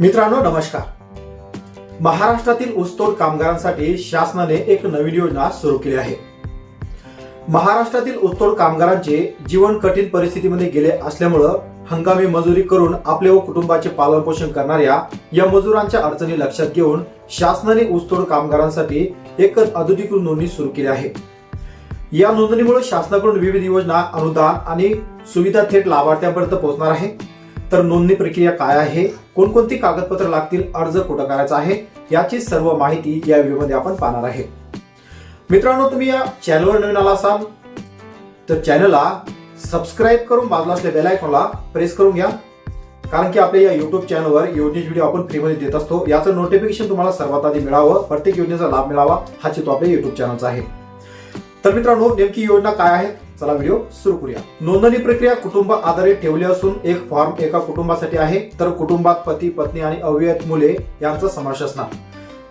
मित्रांनो नमस्कार. महाराष्ट्रातील ऊसतोड कामगारांसाठी शासनाने एक नवीन योजना सुरू केली आहे. महाराष्ट्रातील ऊसतोड कामगारांचे जीवन कठीण परिस्थितीमध्ये गेले असल्यामुळं हंगामी मजुरी करून आपले व कुटुंबाचे पालनपोषण करणाऱ्या या मजुरांच्या अडचणी लक्षात घेऊन शासनाने ऊसतोड कामगारांसाठी एक अधिकृत नोंदणी सुरू केली आहे. या नोंदणीमुळे शासनाकडून विविध योजना अनुदान आणि सुविधा थेट लाभार्थ्यांपर्यंत पोहोचणार आहे. तर नोंदणी प्रक्रिया काय आहे? कोणकोणती कागदपत्र लागतील? अर्ज कुठं करायचा आहे? याची सर्व माहिती या व्हिडिओमध्ये आपण पाहणार आहे मित्रांनो तुम्ही या चॅनलवर नवीन आला असाल तर चॅनलला सबस्क्राईब करून बाजूला असल्या बेल आयकॉनला प्रेस करून घ्या. कारण की आपल्या या युट्यूब चॅनलवर योजनेचे व्हिडिओ आपण फ्रीमध्ये देत असतो. याचं नोटिफिकेशन तुम्हाला सर्वात आधी मिळावं. प्रत्येक योजनेचा लाभ मिळावा. हा चितो आपल्या युट्यूब चॅनलचा आहे. तर मित्रांनो नेमकी योजना काय आहे? चला व्हिडिओ सुरू करूया. नोंदणी प्रक्रिया कुटुंब आधारित ठेवली असून एक फॉर्म एका कुटुंबासाठी आहे. तर कुटुंबात पती पत्नी आणि अविवाहित मुले यांचा समावेश असणार.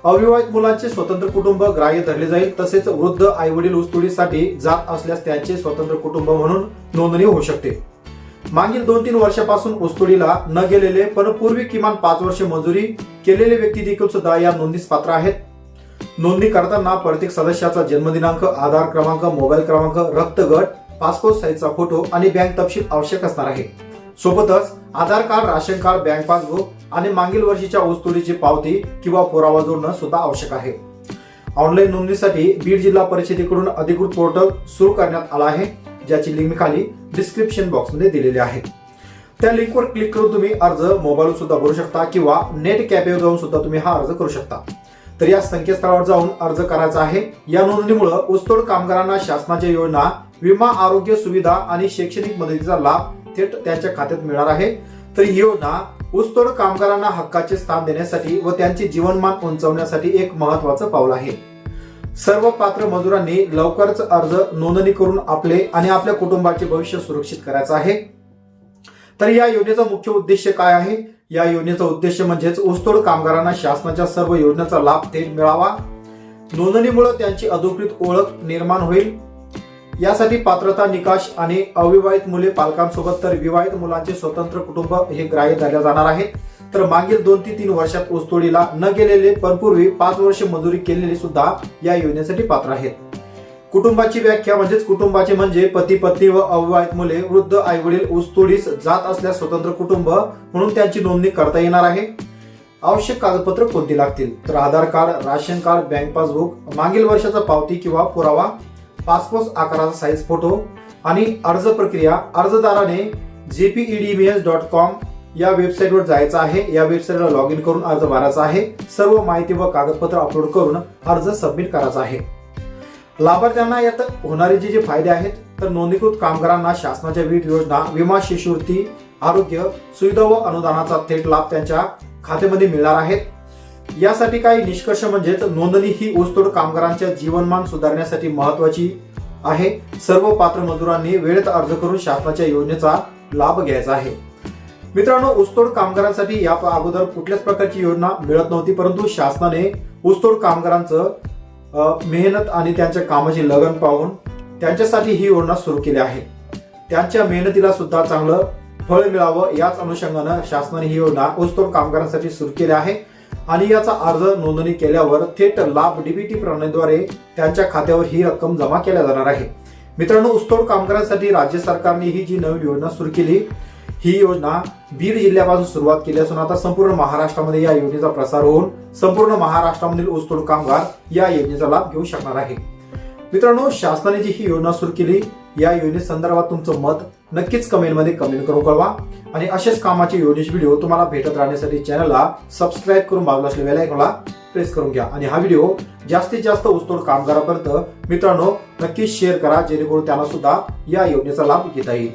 अविवाहित मुलांचे स्वतंत्र कुटुंब ग्राह्य धरले जाईल. तसेच वृद्ध आई वडील ऊसतोडीसाठी जात असल्यास त्यांचे स्वतंत्र कुटुंब म्हणून नोंदणी होऊ शकते. मागील दोन तीन वर्षापासून उस्तुडीला न गेलेले पण पूर्वी किमान पाच वर्ष मंजुरी केलेले व्यक्ती देखील सुद्धा या नोंदणीस पात्र आहेत. नोंदणी करताना प्रत्येक सदस्याचा जन्मदिनांक आधार क्रमांक मोबाईल क्रमांक रक्तगट पासपोर्ट साईजचा फोटो आणि बँक तपशील आवश्यक असणार आहे. सोबतच Aadhaar card ration card bank passbook आणि मागील वर्षीच्या ऊसतोडीची पावती किंवा पुरावा जोडणं सुद्धा आवश्यक आहे. ऑनलाईन नोंदणीसाठी बीड जिल्हा परिषदेकडून अधिकृत पोर्टल सुरू करण्यात आला आहे ज्याची लिंक मी खाली डिस्क्रिप्शन बॉक्समध्ये दिलेली आहे. त्या लिंकवर क्लिक करून तुम्ही अर्ज मोबाईल सुद्धा भरू शकता किंवा नेट कॅफेवर जाऊन सुद्धा तुम्ही हा अर्ज करू शकता. तर या संकेतस्थळावर जाऊन अर्ज करायचा आहे. या नोंदणीमुळे ऊसतोड कामगारांना शासनाच्या योजना विमा आरोग्य सुविधा आणि शैक्षणिक मदतीचा लाभ थेट त्यांच्या खात्यात मिळणार आहे. तर ही योजना ऊसतोड कामगारांना हक्काचे स्थान देण्यासाठी व त्यांचे जीवनमान उंचावण्यासाठी एक महत्वाचं पाऊल आहे. सर्व पात्र मजुरांनी लवकरच अर्ज नोंदणी करून आपले आणि आपल्या कुटुंबाचे भविष्य सुरक्षित करायचं आहे. तर या योजनेचा मुख्य उद्देश काय आहे? या योजनेचा उद्देश म्हणजेच ऊसतोड कामगारांना शासनाच्या सर्व योजनेचा लाभ थेट मिळावा. नोंदणीमुळे त्यांची अधिकृत ओळख निर्माण होईल. यासाठी पात्रता निकाष आणि अविवाहित मुले पालकांसोबत तर विवाहित मुलांचे स्वतंत्र कुटुंब हे ग्राह्य धरले जाणार आहेत. तर मागील दोन ते तीन वर्षात ऊसतोडीला न गेलेले पण पूर्वी पाच वर्ष मजुरी केलेले सुद्धा या योजनेसाठी पात्र आहेत. कुटुंबाची व्याख्या म्हणजेच कुटुंबाचे म्हणजे पती पत्नी व अविवाहित मुले. वृद्ध आई वडील ऊसतोडीस जात असल्यास स्वतंत्र कुटुंब म्हणून त्यांची नोंदणी करता येणार आहे. आवश्यक कागदपत्र कोणती लागतील? तर Aadhaar card ration card bank passbook मागील वर्षाचा पावती किंवा पुरावा पासपोर्ट आकाराचा साईज फोटो आणि अर्ज प्रक्रिया अर्जदाराने जेपीईडीबीएस डॉट कॉम या वेबसाईटवर जायचं आहे. या वेबसाईटला लॉग इन करून अर्ज भरायचा आहे. सर्व माहिती व कागदपत्र अपलोड करून अर्ज सबमिट करायचा आहे. लाभार्थ्यांना यात होणारे जे जे फायदे आहेत तर नोंदणीकृत कामगारांना शासनाच्या विविध योजना विमा शिष्यवृत्ती आरोग्य सुविधा व अनुदानाचा थेट लाभ त्यांच्या खात्यामध्ये मिळणार आहेत. यासाठी काही निष्कर्ष म्हणजेच नोंदणी ही ऊसतोड कामगारांच्या जीवनमान सुधारण्यासाठी महत्वाची आहे. सर्व पात्र मजुरांनी वेळेत अर्ज करून शासनाच्या योजनेचा लाभ घ्यायचा आहे. मित्रांनो ऊसतोड कामगारांसाठी या अगोदर कुठल्याच प्रकारची योजना मिळत नव्हती परंतु शासनाने ऊसतोड कामगारांचं मेहनत आणि त्यांच्या कामाची लगन पाहून त्यांच्यासाठी ही योजना सुरू केली आहे. त्यांच्या मेहनतीला सुद्धा चांगलं फळ मिळावं याच अनुषंगानं शासनाने ही योजना ऊसतोड कामगारांसाठी सुरू केली आहे आणि याचा अर्ज नोंदणी केल्यावर थेट लाभ डीबीटी प्रणालीद्वारे त्यांच्या खात्यावर ही रक्कम जमा केल्या जाणार आहे. मित्रांनो ऊसतोड कामगारांसाठी राज्य सरकारने ही जी नवीन योजना सुरू केली ही योजना बीड जिल्ह्यापासून सुरुवात केली असून आता संपूर्ण महाराष्ट्रामध्ये या योजनेचा प्रसार होऊन संपूर्ण महाराष्ट्रामधील ऊसतोड कामगार या योजनेचा लाभ घेऊ शकणार आहे मित्रांनो शासनाने जी ही योजना सुरू केली या योजने संदर्भात तुमचं मत नक्कीच कमेंटमध्ये कमेंट करून कळवा. आणि असेच कामाचे योजनेचे व्हिडिओ तुम्हाला भेटत राहण्यासाठी चॅनलला सबस्क्राईब करून बाजूला असलेल्या बेल आयकॉनला प्रेस करून घ्या. आणि हा व्हिडिओ जास्तीत जास्त ऊसतोड कामगारापर्यंत मित्रांनो नक्कीच शेअर करा जेणेकरून त्यांना सुद्धा या योजनेचा लाभ घेता येईल.